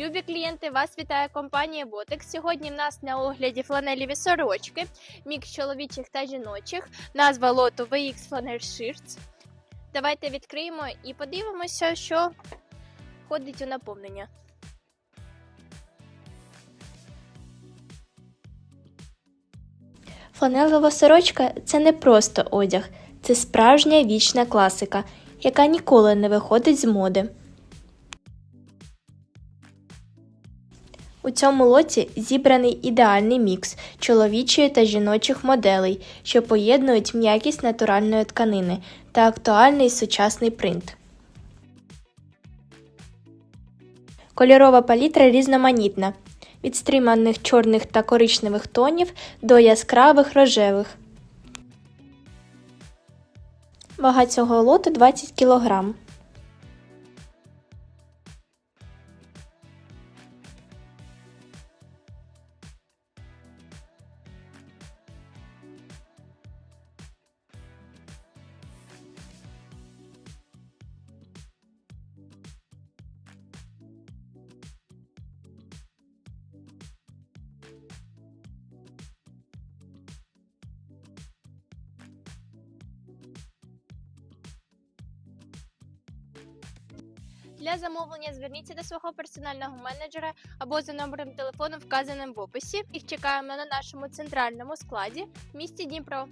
Любі клієнти, вас вітає компанія Ботекс. Сьогодні в нас на огляді фланеліві сорочки, мікс чоловічих та жіночих, назва лоту VX Flanel Shirts. Давайте відкриємо і подивимося, що входить у наповнення. Фланелева сорочка це не просто одяг, це справжня вічна класика, яка ніколи не виходить з моди. У цьому лоті зібраний ідеальний мікс чоловічої та жіночих моделей, що поєднують м'якість натуральної тканини та актуальний сучасний принт. Кольорова палітра різноманітна від стриманих чорних та коричневих тонів до яскравих рожевих. Вага цього лоту 20 кг. Для замовлення зверніться до свого персонального менеджера або за номером телефону, вказаним в описі. Їх чекаємо на нашому центральному складі в місті Дніпро.